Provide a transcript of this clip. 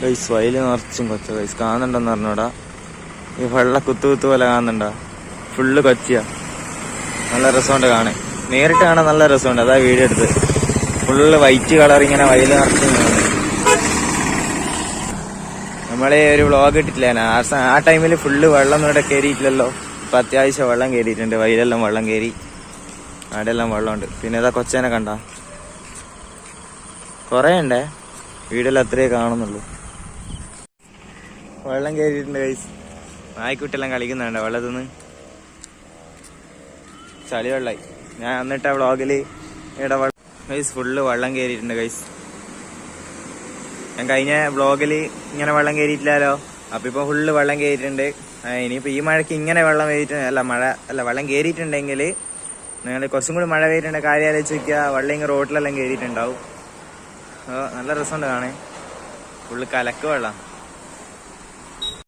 Guys വയൽ നിറച്ചും കൊച്ച ഗൈസ് കാണുന്നുണ്ടെന്ന് പറഞ്ഞോടാ. ഈ വെള്ള കുത്തു കുത്തു പോലെ കാണുന്നുണ്ടാ. ഫുള്ള് കൊച്ചിയാ. നല്ല രസമുണ്ട് കാണാൻ. നേരിട്ട് കാണാൻ നല്ല രസമുണ്ട്. അതാ വീഡിയോ എടുത്ത്. ഫുള്ള് വൈറ്റ് കളർ ഇങ്ങനെ വയൽ നിറച്ചും നമ്മളെ ഒരു വ്ളോഗ് ഇട്ടിട്ടില്ല? ആ ടൈമിൽ ഫുള്ള് വെള്ളം ഇവിടെ കയറിയിട്ടില്ലല്ലോ ഇപ്പൊ അത്യാവശ്യം വെള്ളം കയറിയിട്ടുണ്ട് വയലെല്ലാം വെള്ളം കയറി അവിടെ എല്ലാം വെള്ളമുണ്ട്. പിന്നെ ഇതാ കൊച്ചേനെ കണ്ട. കൊറേ ഉണ്ടേ വീടെല്ലാം അത്രേ കാണുന്നുള്ളൂ. വെള്ളം കയറിയിട്ടുണ്ട് കൈസ് നായ്ക്കുട്ടെല്ലാം കളിക്കുന്നുണ്ട് വെള്ളത്തിൽ നിന്ന് ചളി വെള്ളായി. ഞാൻ എന്നിട്ട വ്ളോഗിൽ ഇവിടെ ഗൈസ് ഫുള്ള് വെള്ളം കയറിയിട്ടുണ്ട് ഗൈസ് ഞാൻ കഴിഞ്ഞ വ്ളോഗിൽ ഇങ്ങനെ വെള്ളം കയറിയിട്ടില്ലല്ലോ അപ്പൊ ഇപ്പൊ ഫുള്ള് വെള്ളം കയറിയിട്ടുണ്ട് ആ, ഇനിയിപ്പോ ഈ മഴയ്ക്ക് ഇങ്ങനെ വെള്ളം കയറിയിട്ട് അല്ല മഴ അല്ല വെള്ളം കയറിയിട്ടുണ്ടെങ്കിൽ നിങ്ങൾ കുറച്ചും കൂടി മഴ പെയ്തിട്ടുണ്ട് കാര്യം ആലോചിച്ച് നോക്കിയാൽ വെള്ളം ഇങ്ങനെ റോഡിലെല്ലാം കയറിയിട്ടുണ്ടാവും ആ, നല്ല രസമുണ്ട് കാണേ ഫുള്ള് കലക്ക് വെള്ളം.